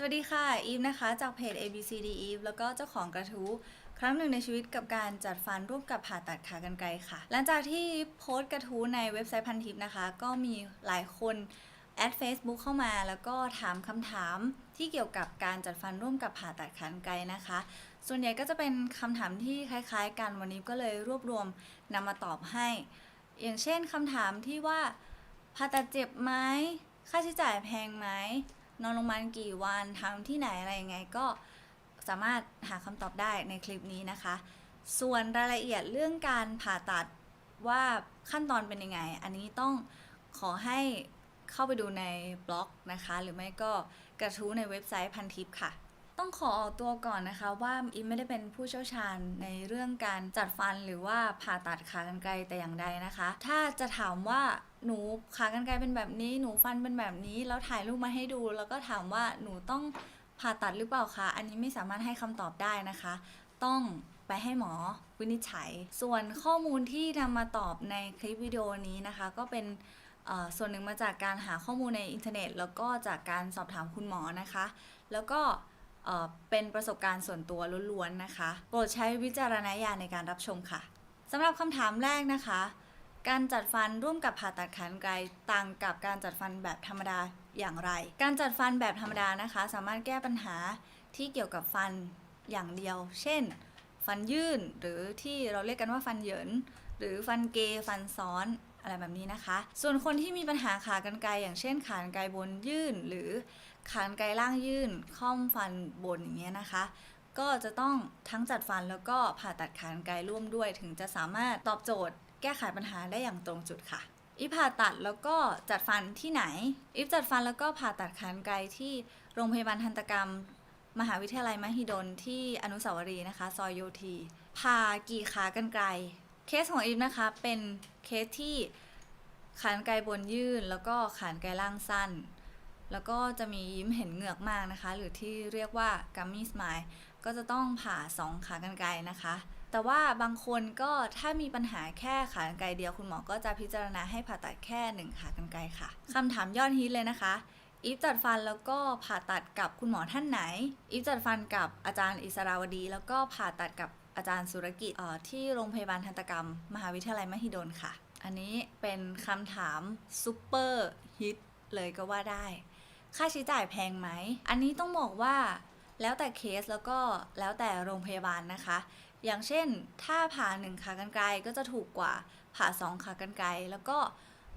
สวัสดีค่ะ อีฟนะคะ จากเพจ ABCD Eve แล้วก็เจ้าของกระทู้ครั้งหนึ่งในชีวิตกับการจัดฟันร่วมกับผ่าตัดขากรรไกรค่ะ หลังจากที่โพสต์กระทู้ในเว็บไซต์พันทิปนะคะ ก็มีหลายคนแอด Facebook เข้ามาแล้วก็ถามคำถามที่เกี่ยวกับการจัดฟันร่วมกับผ่าตัดขากรรไกรนะคะ ส่วนใหญ่ก็จะเป็นคำถามที่คล้ายๆ กันวันนี้ก็เลยรวบรวมนำมาตอบให้ อย่างเช่นคำถามที่ว่าผ่าตัดเจ็บไหมค่าใช้จ่ายแพงไหม นอนโรงพยาบาลกี่วันทำที่ไหนอะไรยังไงก็สามารถหาคำตอบได้ในคลิปนี้นะคะ ส่วนรายละเอียดเรื่องการผ่าตัดว่าขั้นตอนเป็นยังไง อันนี้ต้องขอให้เข้าไปดูในบล็อกนะคะ หรือไม่ก็กระทู้ในเว็บไซต์พันทิปค่ะ ต้องขอออกตัวก่อนนะคะว่าอิมไม่ได้เป็นผู้เชี่ยวชาญในเรื่องการจัดฟันหรือว่าผ่าตัดขากรรไกรแต่อย่างใดนะคะ ถ้าจะถามว่า หนูขากรรไกรเป็นแบบนี้ หนูฟันเป็นแบบนี้ แล้วถ่ายรูปมาให้ดู แล้วก็ถามว่าหนูต้องผ่าตัดหรือเปล่าคะ อันนี้ไม่สามารถให้คำตอบได้นะคะ ต้องไปให้หมอวินิจฉัย ส่วนข้อมูลที่นำมาตอบในคลิปวิดีโอนี้นะคะ ก็เป็นส่วนหนึ่งมาจากการหาข้อมูลในอินเทอร์เน็ต แล้วก็จากการสอบถามคุณหมอนะคะ แล้วก็เป็นประสบการณ์ส่วนตัวล้วนๆนะคะ โปรดใช้วิจารณญาณในการรับชมค่ะสำหรับคำถามแรกนะคะ การจัดฟันร่วมกับผ่าตัดขากรรไกรต่างกับการจัดฟันแบบธรรมดาอย่างไร การจัดฟันแบบธรรมดานะคะ สามารถแก้ปัญหาที่เกี่ยวกับฟันอย่างเดียว เช่น ฟันยื่นหรือที่เราเรียกกันว่าฟันเหยินหรือฟันเกยฟันซ้อนอะไรแบบนี้นะคะ ส่วนคนที่มีปัญหาขากรรไกรอย่างเช่น ขากรรไกรบนยื่น หรือขากรรไกรล่างยื่นค่อมฟันบนอย่างเงี้ยนะคะ ก็จะต้องทั้งจัดฟันแล้วก็ผ่าตัดขากรรไกรร่วมด้วย ถึงจะสามารถตอบโจทย์ แก้ไขปัญหาได้อย่างตรงจุดค่ะ อีฟผ่าตัดแล้วก็จัดฟันที่ไหน อีฟจัดฟันแล้วก็ผ่าตัดขากรรไกรที่โรงพยาบาลทันตกรรม มหาวิทยาลัยมหิดลที่อนุสาวรีย์นะคะ ซอยโยธีผ่ากี่ขากรรไกรเคสของอีฟนะคะ เป็นเคสที่ขากรรไกรบนยื่น แล้วก็ขากรรไกรล่างสั้น แล้วก็จะมียิ้มเห็นเหงือกมากนะคะ หรือที่เรียกว่ากัมมี่สมายก็จะต้องผ่าสองขากรรไกรนะคะ แต่ว่าบางคนก็ถ้ามีปัญหาแค่ขากรรไกรเดียวคุณหมอก็จะพิจารณาให้ผ่าตัดแค่หนึ่งขากรรไกรค่ะคำถามยอดฮิตเลยนะคะอีฟจัดฟันแล้วก็ผ่าตัดกับคุณหมอท่านไหนอีฟจัดฟันกับอาจารย์อิสราวดี แล้วก็ผ่าตัดกับอาจารย์สุรกิจที่โรงพยาบาลทันตกรรม มหาวิทยาลัยมหิดลค่ะ อันนี้เป็นคำถามซูเปอร์ฮิตเลยก็ว่าได้ ค่าใช้จ่ายแพงไหม อันนี้ต้องบอกว่าแล้วแต่เคสแล้วก็แล้วแต่โรงพยาบาลนะคะ อย่างเช่น ถ้าผ่าหนึ่งขากรรไกรก็จะถูกกว่าผ่าสองขากรรไกรแล้วก็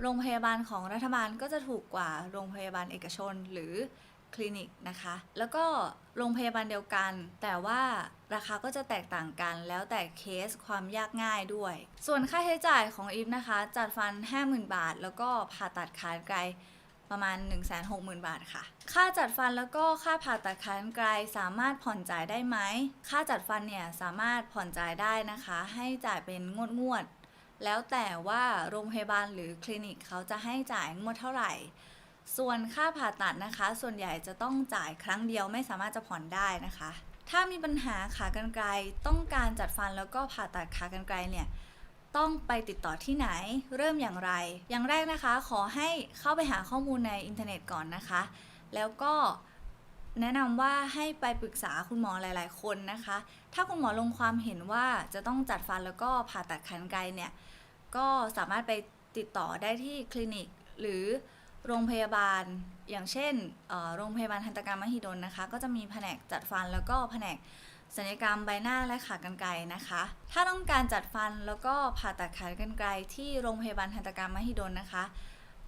โรงพยาบาลของรัฐบาลก็จะถูกกว่าโรงพยาบาลเอกชนหรือคลินิกนะคะ แล้วก็โรงพยาบาลเดียวกัน แต่ว่าราคาก็จะแตกต่างกัน แล้วแต่เคสความยากง่ายด้วย ส่วนค่าใช้จ่ายของอีฟนะคะ จัดฟัน 50,000 บาท แล้วก็ผ่าตัดขากรรไกร ประมาณ 160,000 บาทค่ะ ค่าจัดฟันแล้วก็ค่าผ่าตัดขากรรไกรสามารถผ่อนจ่ายได้ไหม ค่าจัดฟันเนี่ยสามารถผ่อนจ่ายได้นะคะ ให้จ่ายเป็นงวดงวด แล้วแต่ว่าโรงพยาบาลหรือคลินิกเขาจะให้จ่ายงวดเท่าไหร่ ส่วนค่าผ่าตัดนะคะ ส่วนใหญ่จะต้องจ่ายครั้งเดียวไม่สามารถจะผ่อนได้นะคะ ถ้ามีปัญหาขากรรไกรต้องการจัดฟันแล้วก็ผ่าตัดขากรรไกรเนี่ย ต้องไปติดต่อที่ไหน เริ่มอย่างไร อย่างแรกนะคะ ขอให้เข้าไปหาข้อมูลในอินเทอร์เน็ตก่อนนะคะ แล้วก็แนะนำว่าให้ไปปรึกษาคุณหมอหลาย ๆ คนนะคะ ถ้าคุณหมอลงความเห็นว่าจะต้องจัดฟันแล้วก็ผ่าตัดขากรรไกรเนี่ย ก็สามารถไปติดต่อได้ที่คลินิกหรือโรงพยาบาล อย่างเช่นโรงพยาบาลทันตกรรมมหิดลนะคะ ก็จะมีแผนกจัดฟันแล้วก็แผนก ศัลยกรรมใบหน้าและขากรรไกรนะคะ ถ้าต้องการจัดฟันแล้วก็ผ่าตัดขากรรไกรที่โรงพยาบาลทันตกรรมมหิดลนะคะ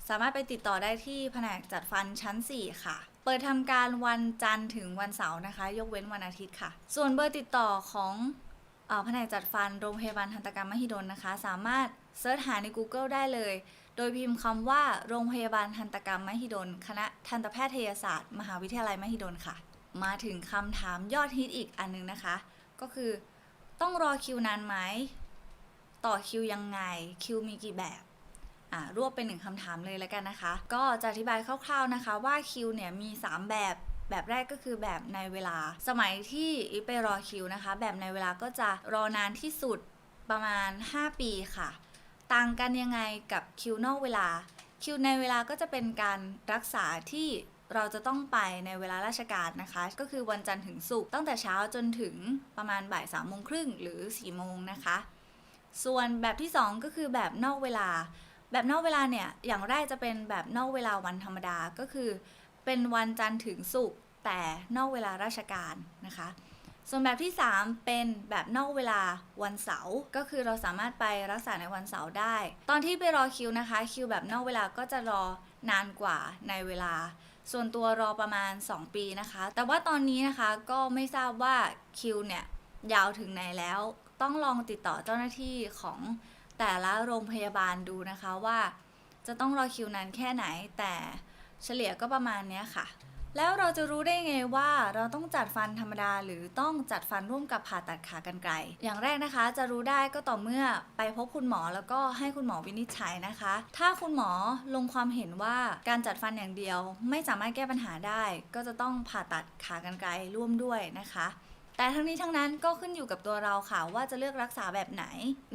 สามารถไปติดต่อได้ที่แผนกจัดฟันชั้น 4 ค่ะ เปิดทำการวันจันทร์ถึงวันเสาร์นะคะ ยกเว้นวันอาทิตย์ค่ะ ส่วนเบอร์ติดต่อของแผนกจัดฟันโรงพยาบาลทันตกรรมมหิดลนะคะ สามารถเซิร์ชหาใน Google ได้เลย โดยพิมพ์คำว่าโรงพยาบาลทันตกรรมมหิดล คณะทันตแพทยศาสตร์ มหาวิทยาลัยมหิดลค่ะ มาถึงคำถามยอดฮิตอีกอันนึงนะคะ ก็คือต้องรอคิวนานไหม ต่อคิวยังไง คิวมีกี่แบบ อ่ารวบเป็นหนึ่งคำถามเลยแล้วกันนะคะ ก็จะอธิบายคร่าวๆนะคะว่าคิวเนี่ยมี 3 แบบแบบแรกก็คือแบบในเวลา สมัยที่อีไปรอคิวนะคะ แบบในเวลาก็จะรอนานที่สุดประมาณ 5 ปีค่ะ ต่างกันยังไงกับคิวนอกเวลา คิวในเวลาก็จะเป็นการรักษาที่ เราจะต้องไปในเวลาราชการนะคะ ก็คือวันจันทร์ถึงศุกร์ตั้งแต่เช้าจนถึงประมาณบ่ายสามโมงครึ่งหรือ4ี่โมงนะคะ ส่วนแบบที่ 2 ก็คือแบบนอกเวลา แบบนอกเวลาเนี่ยอย่างแรกจะเป็นแบบนอกเวลาวันธรรมดาก็คือ เป็นวันจันทร์ถึงศุกร์แต่นอกเวลาราชการนะคะ ส่วนแบบที่ 3 เป็นแบบนอกเวลาวันเสาร์ก็คือเราสามารถไปรักษาในวันเสาร์ได้ ตอนที่ไปรอคิวนะคะ คิวแบบนอกเวลาก็จะรอนานกว่าในเวลา ส่วนตัวรอประมาณ 2 ปีนะคะ แต่ว่าตอนนี้นะคะก็ไม่ทราบว่าคิวเนี่ยยาวถึงไหนแล้ว ต้องลองติดต่อเจ้าหน้าที่ของแต่ละโรงพยาบาลดูนะคะว่า จะต้องรอคิวนานแค่ไหนแต่เฉลี่ยก็ประมาณเนี้ยค่ะ แล้วเราจะรู้ได้ไงว่าเราต้องจัดฟันธรรมดาหรือต้องจัดฟันร่วมกับผ่าตัดขากรรไกรอย่างแรกนะคะ จะรู้ได้ก็ต่อเมื่อไปพบคุณหมอแล้วก็ให้คุณหมอวินิจฉัยนะคะ ถ้าคุณหมอลงความเห็นว่าการจัดฟันอย่างเดียว ไม่สามารถแก้ปัญหาได้ ก็จะต้องผ่าตัดขากรรไกรร่วมด้วยนะคะ แต่ทั้งนี้ทั้งนั้นก็ขึ้นอยู่กับตัวเราค่ะว่าจะเลือกรักษาแบบไหน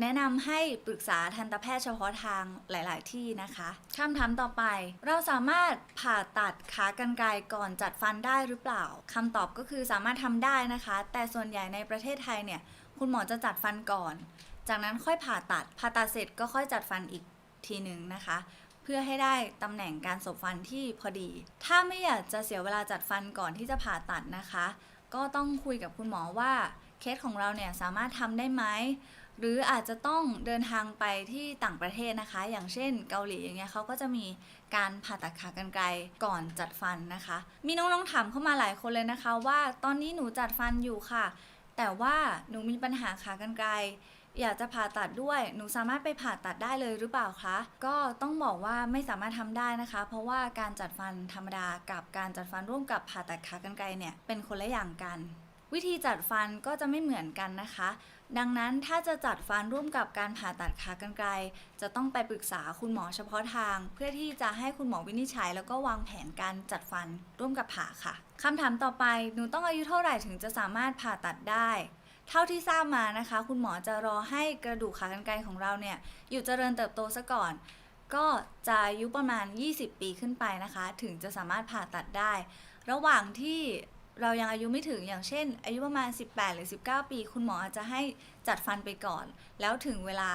แนะนำให้ปรึกษาทันตแพทย์เฉพาะทางหลาย ๆ ที่นะคะคำถามต่อไป เราสามารถผ่าตัดขากรรไกรก่อนจัดฟันได้หรือเปล่าคำตอบก็คือสามารถทำได้นะคะ แต่ส่วนใหญ่ในประเทศไทยเนี่ยคุณหมอจะจัดฟันก่อน จากนั้นค่อยผ่าตัดผ่าตัดเสร็จก็ค่อยจัดฟันอีกทีหนึ่งนะคะเพื่อให้ได้ตำแหน่งการสบฟันที่พอดี ถ้าไม่อยากจะเสียเวลาจัดฟันก่อนที่จะผ่าตัดนะคะ ก็ต้องคุยกับคุณหมอว่าเคสของเราเนี่ยสามารถทำได้ไหม หรืออาจจะต้องเดินทางไปที่ต่างประเทศนะคะ อย่างเช่นเกาหลีอย่างเงี้ยเขาก็จะมีการผ่าตัดขากรรไกรก่อนจัดฟันนะคะ มีน้องๆถามเข้ามาหลายคนเลยนะคะ ว่าตอนนี้หนูจัดฟันอยู่ค่ะ แต่ว่าหนูมีปัญหาขากรรไกร อยากจะผ่าตัดด้วย หนูสามารถไปผ่าตัดได้เลยหรือเปล่าคะ ก็ต้องบอกว่าไม่สามารถทำได้นะคะ เพราะว่าการจัดฟันธรรมดากับการจัดฟันร่วมกับผ่าตัดขากรรไกรเนี่ยเป็นคนละอย่างกัน วิธีจัดฟันก็จะไม่เหมือนกันนะคะ ดังนั้นถ้าจะจัดฟันร่วมกับการผ่าตัดขากรรไกรจะต้องไปปรึกษาคุณหมอเฉพาะทาง เพื่อที่จะให้คุณหมอวินิจฉัย แล้วก็วางแผนการจัดฟันร่วมกับผ่าค่ะคำถามต่อไปหนูต้องอายุเท่าไหร่ถึงจะสามารถผ่าตัดได้ เท่าที่ทราบมานะคะ คุณหมอจะรอให้กระดูกขากรรไกรของเราเนี่ย อยู่เจริญเติบโตซะก่อน ก็จะอายุประมาณ 20 ปีขึ้นไปนะคะ ถึงจะสามารถผ่าตัดได้ ระหว่างที่เรายังอายุไม่ถึงอย่างเช่น อายุประมาณ 18 หรือ 19 ปี คุณหมออาจจะให้จัดฟันไปก่อน แล้วถึงเวลา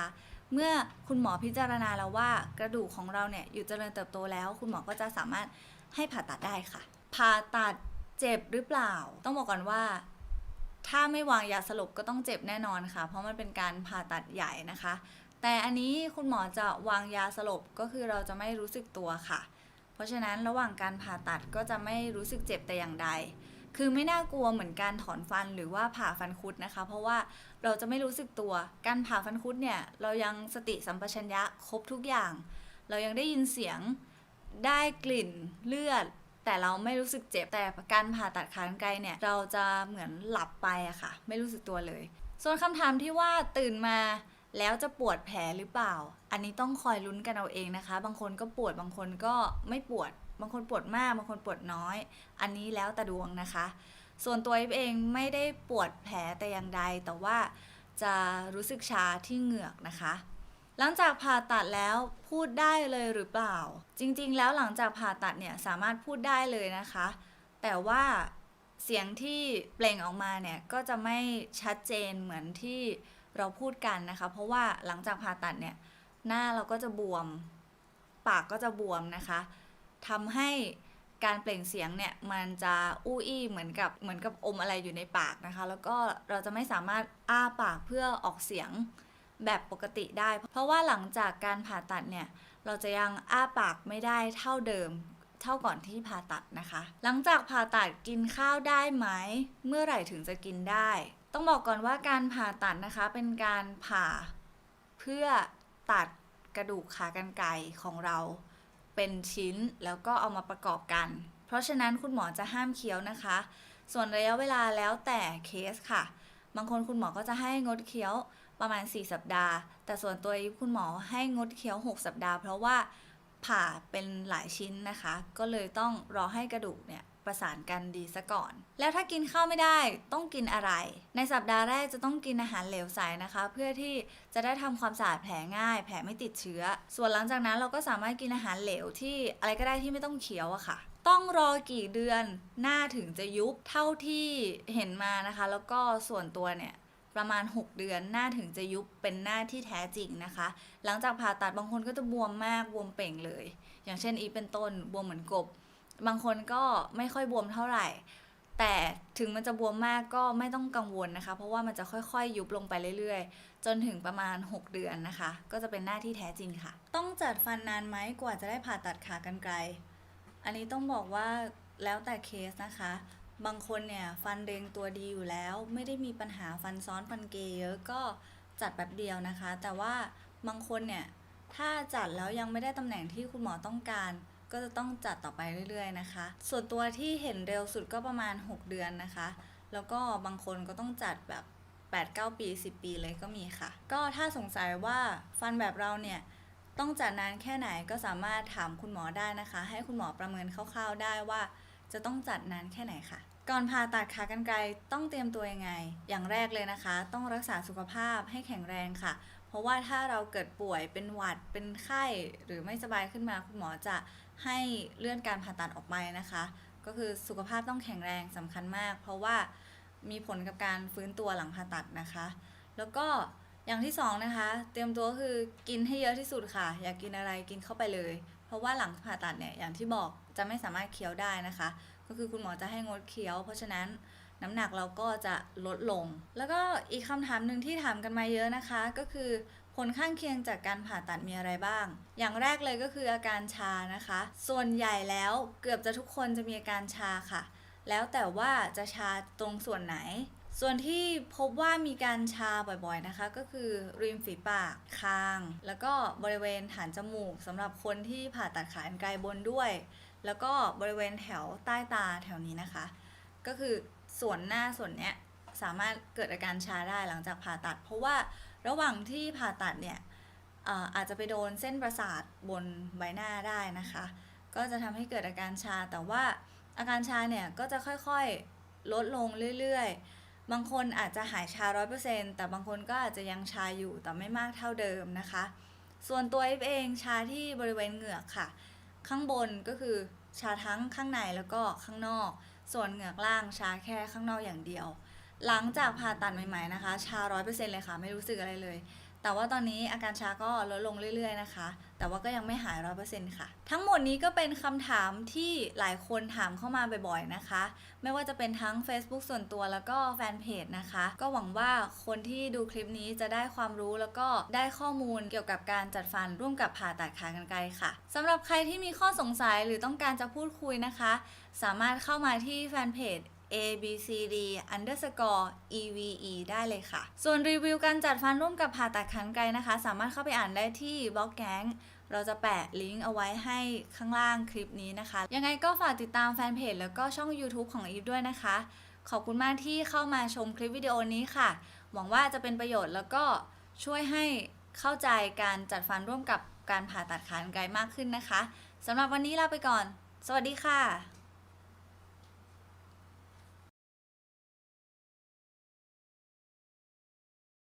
เมื่อคุณหมอพิจารณาแล้วว่ากระดูกของเราเนี่ยอยู่เจริญเติบโตแล้ว คุณหมอก็จะสามารถให้ผ่าตัดได้ค่ะ ผ่าตัดเจ็บหรือเปล่า ต้องบอกก่อนว่า ถ้าไม่วางยาสลบก็ต้องเจ็บแน่นอนค่ะ เพราะมันเป็นการผ่าตัดใหญ่นะคะ แต่อันนี้คุณหมอจะวางยาสลบก็คือเราจะไม่รู้สึกตัวค่ะ เพราะฉะนั้นระหว่างการผ่าตัดก็จะไม่รู้สึกเจ็บแต่อย่างใด คือไม่น่ากลัวเหมือนการถอนฟันหรือว่าผ่าฟันคุดนะคะ เพราะว่าเราจะไม่รู้สึกตัว การผ่าฟันคุดเนี่ยเรายังสติสัมปชัญญะครบทุกอย่าง เรายังได้ยินเสียงได้กลิ่นเลือด แต่เราไม่รู้สึกเจ็บ แต่การผ่าตัดขากรรไกรเนี่ย เราจะเหมือนหลับไปอะค่ะ ไม่รู้สึกตัวเลย ส่วนคำถามที่ว่าตื่นมาแล้วจะปวดแผลหรือเปล่า อันนี้ต้องคอยลุ้นกันเอาเองนะคะ บางคนก็ปวด บางคนก็ไม่ปวด บางคนปวดมาก บางคนปวดน้อย อันนี้แล้วแต่ดวงนะคะ ส่วนตัวเองไม่ได้ปวดแผลแต่อย่างใด แต่ว่าจะรู้สึกชาที่เหงือกนะคะ หลังจากผ่าตัดแล้วพูดได้เลยหรือเปล่า จริงๆ แล้วหลังจากผ่าตัดเนี่ยสามารถพูดได้เลยนะคะ แต่ว่าเสียงที่เปล่งออกมาเนี่ยก็จะไม่ชัดเจนเหมือนที่เราพูดกันนะคะ เพราะว่าหลังจากผ่าตัดเนี่ยหน้าเราก็จะบวม ปากก็จะบวมนะคะทำให้การเปล่งเสียงเนี่ยมันจะอู้อี้เหมือนกับเหมือนกับอมอะไรอยู่ในปากนะคะ แล้วก็เราจะไม่สามารถอ้าปากเพื่อออกเสียง แบบปกติได้ เพราะว่าหลังจากการผ่าตัดเนี่ย เราจะยังอ้าปากไม่ได้เท่าเดิมเท่าก่อนที่ผ่าตัดนะคะ หลังจากผ่าตัดกินข้าวได้ไหม เมื่อไหร่ถึงจะกินได้ ต้องบอกก่อนว่าการผ่าตัดนะคะเป็นการผ่าเพื่อตัดกระดูกขากรรไกรของเราเป็นชิ้นแล้วก็เอามาประกอบกัน เพราะฉะนั้นคุณหมอจะห้ามเคี้ยวนะคะ ส่วนระยะเวลาแล้วแต่เคสค่ะ บางคนคุณหมอก็จะให้งดเคี้ยว ประมาณ 4 สัปดาห์ แต่ส่วนตัวคุณหมอให้งดเคี้ยว 6 สัปดาห์ เพราะว่าผ่าเป็นหลายชิ้นนะคะ ก็เลยต้องรอให้กระดูกเนี่ยประสานกันดีซะก่อน แล้วถ้ากินข้าวไม่ได้ต้องกินอะไร ในสัปดาห์แรกจะต้องกินอาหารเหลวใสนะคะ เพื่อที่จะได้ทำความสะอาดแผลง่าย แผลไม่ติดเชื้อ ส่วนหลังจากนั้นเราก็สามารถกินอาหารเหลวที่อะไรก็ได้ที่ไม่ต้องเคี้ยวอะค่ะ ต้องรอกี่เดือนหน้าถึงจะยุบเท่าที่เห็นมานะคะ แล้วก็ส่วนตัวเนี่ย ประมาณ 6 เดือนหน้าถึงจะยุบเป็นหน้าที่แท้จริงนะคะ หลังจากผ่าตัดบางคนก็จะบวมมากบวมเป่งเลย อย่างเช่นอีเป็นต้นบวมเหมือนกบ บางคนก็ไม่ค่อยบวมเท่าไหร่ แต่ถึงมันจะบวมมากก็ไม่ต้องกังวลนะคะ เพราะว่ามันจะค่อยๆ ยุบลงไปเรื่อยๆ จนถึงประมาณ 6 เดือนนะคะ ก็จะเป็นหน้าที่แท้จริงค่ะ ต้องจัดฟันนานไหมกว่าจะได้ผ่าตัดขากรรไกรอันนี้ต้องบอกว่าแล้วแต่เคสนะคะ บางคนเนี่ยฟันเรียงตัวดีอยู่แล้ว ไม่ได้มีปัญหาฟันซ้อนฟันเกยเยอะก็จัดแบบเดียวนะคะ แต่ว่าบางคนเนี่ยถ้าจัดแล้วยังไม่ได้ตำแหน่งที่คุณหมอต้องการ ก็จะต้องจัดต่อไปเรื่อยๆนะคะ ส่วนตัวที่เห็นเร็วสุดก็ประมาณ 6 เดือนนะคะ แล้วก็บางคนก็ต้องจัดแบบ 8-9 ปี 10 ปีเลยก็มีค่ะ ก็ถ้าสงสัยว่าฟันแบบเราเนี่ยต้องจัดนานแค่ไหนก็สามารถถามคุณหมอได้นะคะ ให้คุณหมอประเมินคร่าวๆได้ว่า จะต้องจัดนานแค่ไหนค่ะ ก่อนผ่าตัดขากรรไกรต้องเตรียมตัวยังไง อย่างแรกเลยนะคะ ต้องรักษาสุขภาพให้แข็งแรงค่ะ เพราะว่าถ้าเราเกิดป่วยเป็นหวัดเป็นไข้หรือไม่สบายขึ้นมาคุณหมอจะให้เลื่อนการผ่าตัดออกไปนะคะ ก็คือสุขภาพต้องแข็งแรงสำคัญมาก เพราะว่ามีผลกับการฟื้นตัวหลังผ่าตัดนะคะ แล้วก็อย่างที่สองนะคะ เตรียมตัวคือกินให้เยอะที่สุดค่ะ อยากกินอะไรกินเข้าไปเลย ราะว่าหลังผ่าตัดเนี่ยอย่างที่บอกจะไม่สามารถเคี้ยวได้นะคะ ก็คือคุณหมอจะให้งดเคี้ยว เพราะฉะนั้นน้ำหนักเราก็จะลดลง แล้วก็อีกคำถามหนึ่งที่ถามกันมาเยอะนะคะ ก็คือผลข้างเคียงจากการผ่าตัดมีอะไรบ้าง อย่างแรกเลยก็คืออาการชานะคะ ส่วนใหญ่แล้วเกือบจะทุกคนจะมีอาการชาค่ะ แล้วแต่ว่าจะชาตรงส่วนไหน ส่วนที่พบว่ามีการชาบ่อยๆนะคะ ก็คือริมฝีปากคาง แล้วก็บริเวณฐานจมูกสำหรับคนที่ผ่าตัดขากรรไกรบนด้วย แล้วก็บริเวณแถวใต้ตาแถวนี้นะคะ ก็คือส่วนหน้าส่วนเนี้ยสามารถเกิดอาการชาได้หลังจากผ่าตัด เพราะว่าระหว่างที่ผ่าตัดเนี่ยเอ่ออาจจะไปโดนเส้นประสาทบนใบหน้าได้นะคะ ก็จะทำให้เกิดอาการชาแต่ว่าอาการชาเนี่ยก็จะค่อยๆ ลดลงเรื่อยๆ บางคนอาจจะหายชา 100%แต่บางคนก็อาจจะยังชาอยู่แต่ไม่มากเท่าเดิมนะคะ ส่วนตัวเอฟเองชาที่บริเวณเหงือกค่ะ ข้างบนก็คือชาทั้งข้างในแล้วก็ข้างนอก ส่วนเหงือกล่างชาแค่ข้างนอกอย่างเดียว หลังจากผ่าตัดใหม่ๆนะคะ ชา 100%เลยค่ะ ไม่รู้สึกอะไรเลย แต่ว่าตอนนี้อาการชาก็ลดลงเรื่อยๆนะคะ แต่ว่าก็ยังไม่หาย100%ค่ะ ทั้งหมดนี้ก็เป็นคำถามที่หลายคนถามเข้ามาบ่อยๆนะคะ ไม่ว่าจะเป็นทั้ง Facebook ส่วนตัวแล้วก็แฟนเพจนะคะ ก็หวังว่าคนที่ดูคลิปนี้จะได้ความรู้แล้วก็ได้ข้อมูลเกี่ยวกับการจัดฟันร่วมกับผ่าตัดขากรรไกรค่ะสำหรับใครที่มีข้อสงสัยหรือต้องการจะพูดคุยนะคะ สามารถเข้ามาที่แฟนเพจ abcd underscore eve ได้เลยค่ะ ส่วนรีวิวการจัดฟันร่วมกับผ่าตัดขากรรไกรนะคะ สามารถเข้าไปอ่านได้ที่บล็อกแก๊งเราจะแปะลิงก์เอาไว้ให้ข้างล่างคลิปนี้นะคะ ยังไงก็ฝากติดตามแฟนเพจแล้วก็ช่อง YouTube ของอีฟด้วยนะคะ ขอบคุณมากที่เข้ามาชมคลิปวิดีโอนี้ค่ะ หวังว่าจะเป็นประโยชน์แล้วก็ช่วยให้เข้าใจการจัดฟันร่วมกับการผ่าตัดขากรรไกรมากขึ้นนะคะสำหรับวันนี้ลาไปก่อน สวัสดีค่ะ